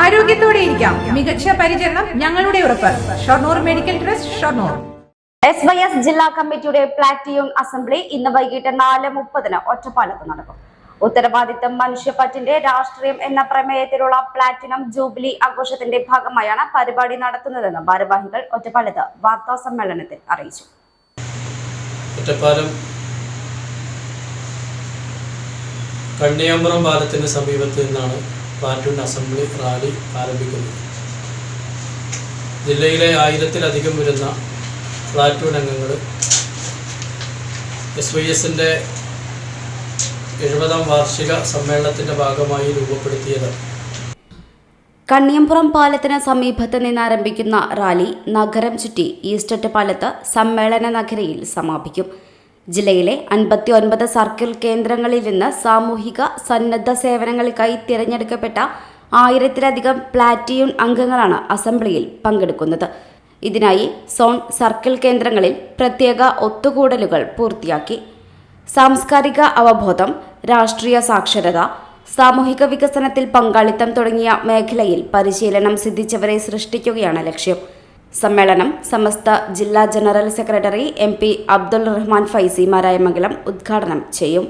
ആരോഗ്യത്തോടെ ഇരിക്കാം. മികച്ച പരിചരണം ഞങ്ങളുടെ ഉറപ്പ്. Shoranur medical trust Shoranur. S Y S ജില്ലാ കമ്മിറ്റിയുടെ പ്ലാറ്റിയൂൺ അസംബ്ലി ഇന്ന് വൈകിട്ട് നാല് മുപ്പതിന് ഒറ്റപ്പാലത്ത് നടക്കും. ഉത്തരവാദിത്തം മനുഷ്യപ്പറ്റിന്റെ രാഷ്ട്രീയം എന്ന പ്രമേയത്തിലുള്ള പ്ലാറ്റിനം ജൂബിലി ആഘോഷത്തിന്റെ ഭാഗമായാണ് പരിപാടി നടത്തുന്നതെന്ന് ഭാരവാഹികൾ ഒറ്റപ്പാലത്ത് വാർത്താ സമ്മേളനത്തിൽ അറിയിച്ചു. ഒറ്റപ്പാലം കണ്ണിയാമ്പുറം പാലത്തിന് സമീപത്ത് നിന്നാണ് പ്ലാറ്റൂൺ അസംബ്ലി റാലി ആരംഭിക്കുന്നു. ജില്ലയിലെ ആയിരത്തിലധികം വരുന്ന പ്ലാറ്റൂൺ അംഗങ്ങൾ എസ് വൈ എസിന്റെ എഴുപതാം വാർഷിക സമ്മേളനത്തിന്റെ ഭാഗമായി രൂപപ്പെടുത്തിയത്. കണ്ണിയമ്പുറം പാലത്തിന് സമീപത്ത് നിന്ന് ആരംഭിക്കുന്ന റാലി നഗരം ചുറ്റി ഈസ്റ്ററ്റ് പാലത്ത് സമ്മേളന നഗരയിൽ സമാപിക്കും. ജില്ലയിലെ അൻപത്തി ഒൻപത് സർക്കിൾ കേന്ദ്രങ്ങളിൽ നിന്ന് സാമൂഹിക സന്നദ്ധ സേവനങ്ങൾക്കായി തിരഞ്ഞെടുക്കപ്പെട്ട ആയിരത്തിലധികം പ്ലാറ്റിയൂൺ അംഗങ്ങളാണ് അസംബ്ലിയിൽ പങ്കെടുക്കുന്നത്. ഇതിനായി സോൺ സർക്കിൾ കേന്ദ്രങ്ങളിൽ പ്രത്യേക ഒത്തുകൂടലുകൾ പൂർത്തിയാക്കി. സാംസ്കാരിക അവബോധം രാഷ്ട്രീയ സാക്ഷരത സാമൂഹിക വികസനത്തിൽ പങ്കാളിത്തം തുടങ്ങിയ മേഖലയിൽ പരിശീലനം സിദ്ധിച്ചവരെ സൃഷ്ടിക്കുകയാണ് ലക്ഷ്യം. സമ്മേളനം സമസ്ത ജില്ലാ general secretary M P Abdul Rahman Faizy Marayamangalam ഉദ്ഘാടനം ചെയ്യും.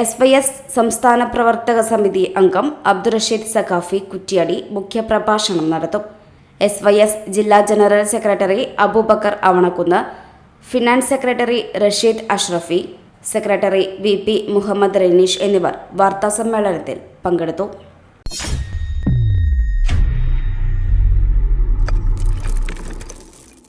എസ് വൈ എസ് സംസ്ഥാന പ്രവർത്തക സമിതി അംഗം അബ്ദുറഷീദ് സഖാഫി കുറ്റിയാടി മുഖ്യപ്രഭാഷണം നടത്തും. എസ് വൈ എസ് ജില്ലാ general secretary Aboobacker Avanakunnu finance secretary Rasheed Ashrafi secretary V P Muhammed Ranish എന്നിവർ വാർത്താസമ്മേളനത്തിൽ പങ്കെടുത്തു.